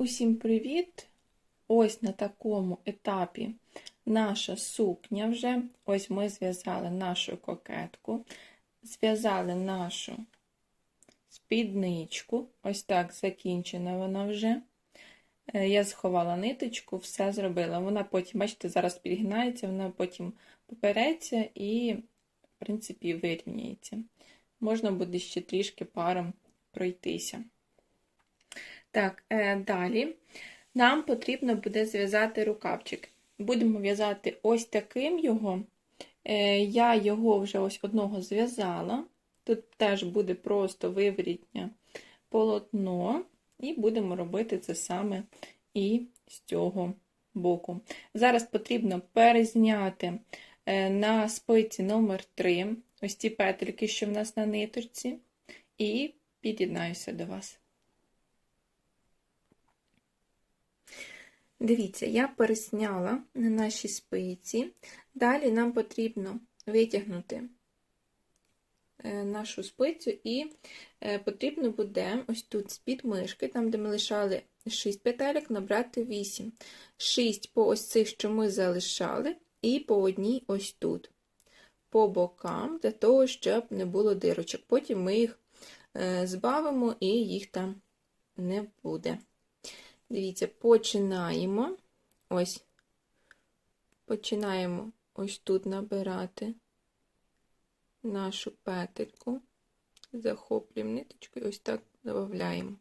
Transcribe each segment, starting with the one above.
Усім привіт! Ось на такому етапі наша сукня вже. Ось ми зв'язали нашу кокетку, зв'язали нашу спідничку. Ось так закінчена вона вже. Е, Я сховала ниточку, все зробила. Вона потім, бачите, зараз підгинається, вона потім попереться і, в принципі, вирівняється. Можна буде ще трішки паром пройтися. Так, е, далі нам потрібно буде зв'язати рукавчик. Будемо в'язати ось таким його. Е, я його вже ось одного зв'язала. Тут теж буде просто виворітнє полотно, і будемо робити це саме і з цього боку. Зараз потрібно перезняти е, на спиці номер 3 ось ці петельки, що в нас на ниточці, і під'єднаюся до вас. Дивіться, я пересняла на нашій спиці. Далі нам потрібно витягнути нашу спицю, і потрібно буде ось тут з-під мишки, там, де ми лишали 6 петелек, набрати 8. 6 по ось цих, що ми залишали, і по одній ось тут. По бокам, для того, щоб не було дирочок. Потім ми їх збавимо і їх там не буде. Дивіться, починаємо ось, починаємо ось тут набирати нашу петельку, захоплюємо ниточку і ось так додаємо.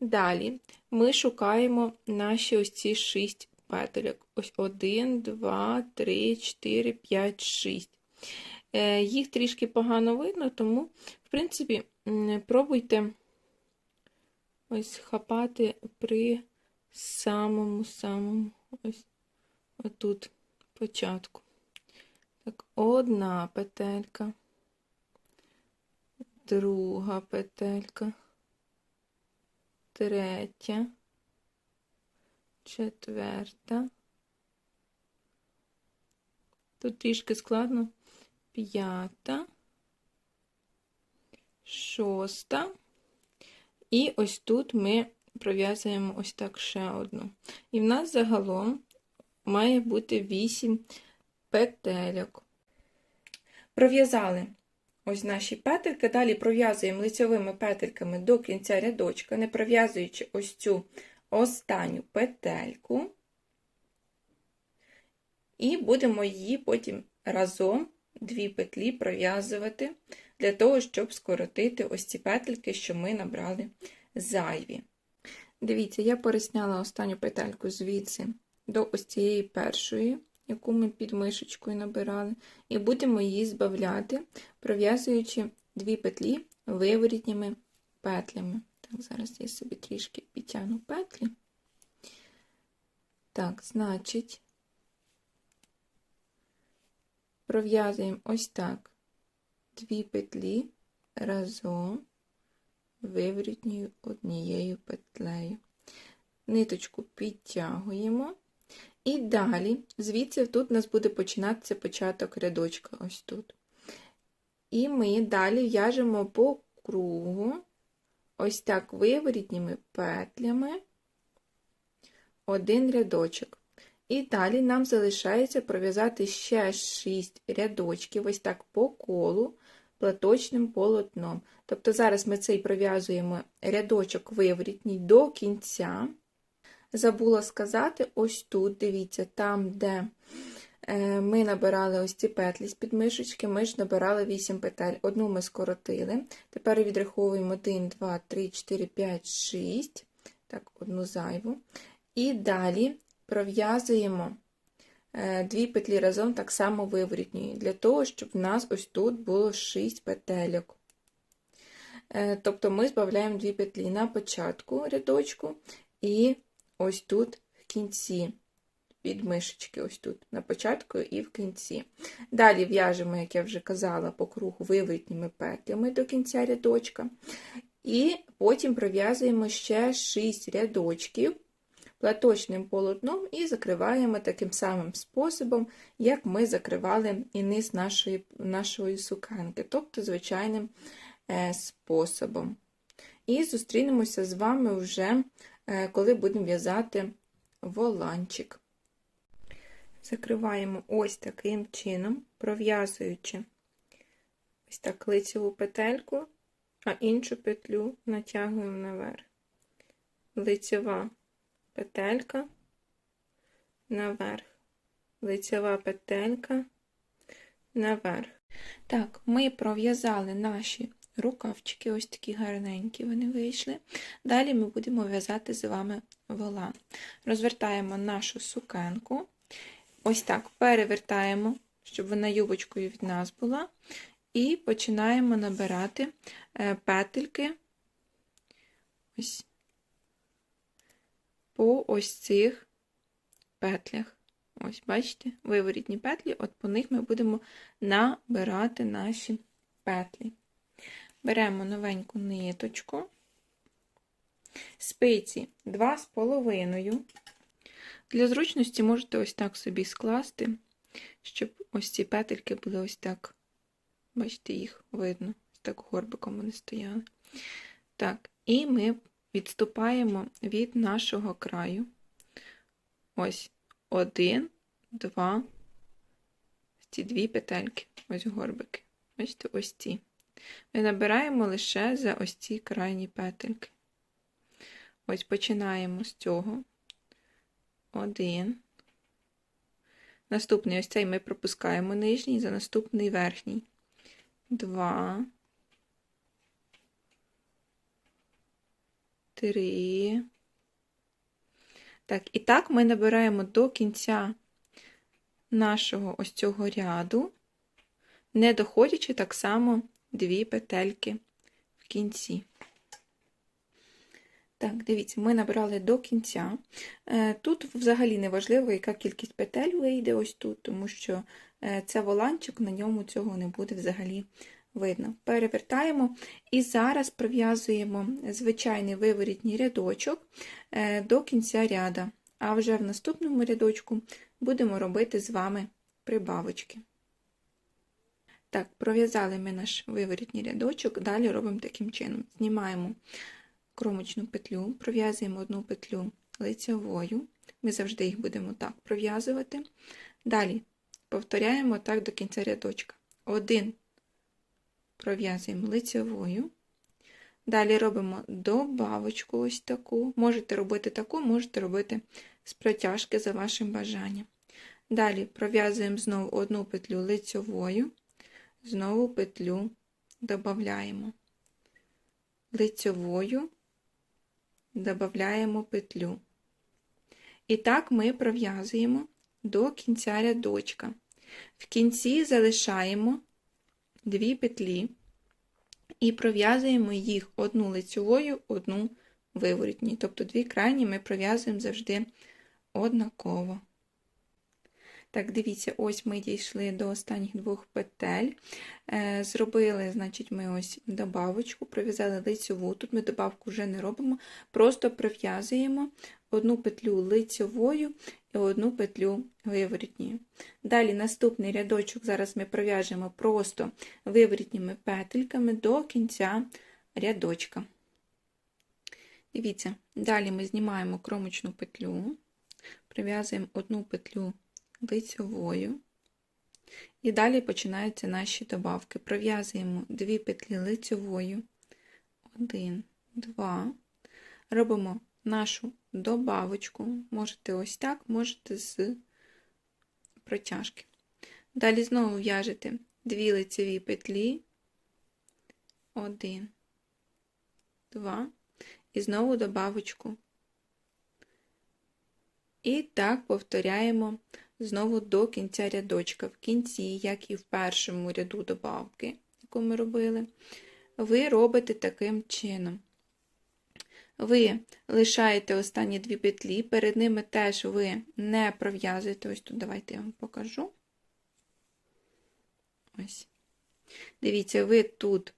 Далі ми шукаємо наші ось ці 6 петельок. Ось 1, 2, 3, 4, 5, 6. Їх трішки погано видно, тому, в принципі, пробуйте ось хапати при самому-самому ось отут початку. Так, одна петелька, друга петелька, третя, четверта. Тут трішки складно п'ята, шоста. І ось тут ми пров'язуємо ось так ще одну. І в нас загалом має бути 8 петельок. Пров'язали ось наші петельки, далі пров'язуємо лицьовими петельками до кінця рядочка, не пров'язуючи ось цю останню петельку, і будемо її потім разом дві петлі пров'язувати для того, щоб скоротити ось ці петельки, що ми набрали зайві. Дивіться, я пересняла останню петельку звідси до ось цієї першої, яку ми під мишечкою набирали, і будемо її збавляти, пров'язуючи дві петлі виворітніми петлями. Так, зараз я собі трішки підтягну петлі. Так, значить, пров'язуємо ось так дві петлі разом виворітньою однією петлею. Ниточку підтягуємо. І далі, звідси тут у нас буде починатися початок рядочка, ось тут. І ми далі в'яжемо по кругу, ось так виворітніми петлями один рядочок. І далі нам залишається пров'язати ще 6 рядочків, ось так по колу, платочним полотном. Тобто зараз ми цей пров'язуємо рядочок виворітній до кінця. Забула сказати, ось тут, дивіться, там, де ми набирали ось ці петлі з під мишечки, ми ж набирали 8 петель. Одну ми скоротили. Тепер відраховуємо 1, 2, 3, 4, 5, 6. Так, одну зайву. І далі пров'язуємо дві петлі разом так само виворітньої, для того, щоб в нас ось тут було 6 петельок. Тобто ми збавляємо дві петлі на початку рядочку і ось тут в кінці, від мишечки, ось тут, на початку і в кінці. Далі в'яжемо, як я вже казала, по кругу виворітніми петлями до кінця рядочка. І потім пров'язуємо ще 6 рядочків платочним полотном і закриваємо таким самим способом, як ми закривали і низ нашої, нашої суканки, тобто звичайним способом. І зустрінемося з вами вже е, коли будемо в'язати воланчик. Закриваємо ось таким чином, пров'язуючи ось так лицеву петельку, а іншу петлю натягуємо наверх. Лицева петелька наверх, лицева петелька наверх. Так, ми пров'язали наші рукавчики, ось такі гарненькі вони вийшли. Далі ми будемо в'язати з вами волан. Розвертаємо нашу сукенку, ось так перевертаємо, щоб вона юбочкою від нас була, і починаємо набирати е, петельки ось по ось цих петлях. Ось, бачите, виворітні петлі, от по них ми будемо набирати наші петлі. Беремо новеньку ниточку, спиці 2,5. Для зручності можете ось так собі скласти, щоб ось ці петельки були ось так, бачите, їх видно, так горбиком вони стояли. Так, і ми відступаємо від нашого краю. Ось один, два, ці дві петельки, ось горбики. Бачите, ось ці. Ми набираємо лише за ось ці крайні петельки. Ось починаємо з цього. Один. Наступний ось цей ми пропускаємо нижній, за наступний верхній. Два. Три. Так, і так ми набираємо до кінця нашого ось цього ряду, не доходячи так само дві петельки в кінці. Так, дивіться, ми набрали до кінця. Е, тут взагалі не важливо, яка кількість петель вийде ось тут, тому що е, це воланчик, на ньому цього не буде взагалі видно. Перевертаємо і зараз пров'язуємо звичайний виворітній рядочок е, до кінця ряда, а вже в наступному рядочку будемо робити з вами прибавочки. Так, пров'язали ми наш виворітній рядочок, далі робимо таким чином: знімаємо кромочну петлю, пров'язуємо одну петлю лицевою, ми завжди їх будемо так пров'язувати. Далі повторяємо так до кінця рядочка. Один пров'язуємо лицевою. Далі робимо добавочку ось таку. Можете робити таку, можете робити з протяжки за вашим бажанням. Далі пров'язуємо знову одну петлю лицевою, знову петлю додаємо. Лицевою додаємо петлю. І так ми пров'язуємо до кінця рядочка. В кінці залишаємо дві петлі і пров'язуємо їх одну лицьовою, одну виворітній. Тобто дві крайні ми пров'язуємо завжди однаково. Так, дивіться, ось ми дійшли до останніх двох петель. Е, зробили, значить, ми ось добавочку, пров'язали лицьову. Тут ми добавку вже не робимо, просто пров'язуємо одну петлю лицьовою і одну петлю виворітньою. Далі наступний рядочок зараз ми пров'яжемо просто виворітніми петельками до кінця рядочка. Дивіться, далі ми знімаємо кромочну петлю, прив'язуємо одну петлю лицьовою. І далі починаються наші добавки. Пров'язуємо дві петлі лицьовою, один, два. Робимо нашу добавочку. Можете ось так, можете з протяжки. Далі знову в'яжете дві лицеві петлі, один, два, і знову добавочку. І так повторяємо знову до кінця рядочка. В кінці, як і в першому ряду добавки, яку ми робили, ви робите таким чином. Ви лишаєте останні дві петлі, перед ними теж ви не пров'язуєте. Ось тут давайте я вам покажу. Ось. Дивіться, ви тут,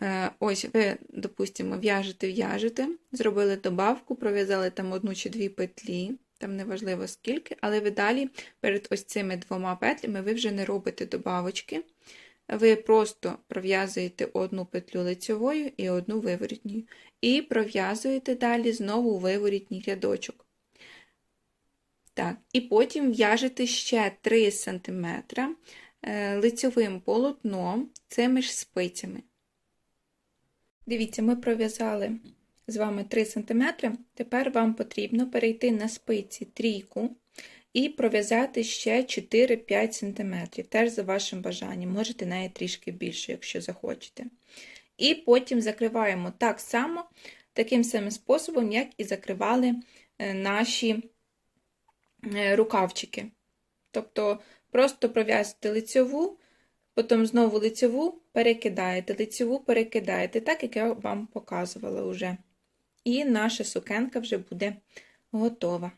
е, ось, ви, допустимо, в'яжете, в'яжете, зробили добавку, пров'язали там одну чи дві петлі, там неважливо скільки, але ви далі перед ось цими двома петлями ви вже не робите добавочки. ви просто пров'язуєте одну петлю лицьовою і одну виворітньою. І пров'язуєте далі знову виворітній рядочок. Так, і потім в'яжете ще 3 см лицьовим полотном цими ж спицями. Дивіться, ми пров'язали з вами 3 см. Тепер вам потрібно перейти на спиці трійку і пров'язати ще 4-5 см. Теж за вашим бажанням. Можете навіть трішки більше, якщо захочете. І потім закриваємо так само, таким самим способом, як і закривали е, наші е, рукавчики. Тобто просто пров'язуєте лицьову, потім знову лицьову перекидаєте, лицьову перекидаєте, так як я вам показувала вже. І наша сукенка вже буде готова.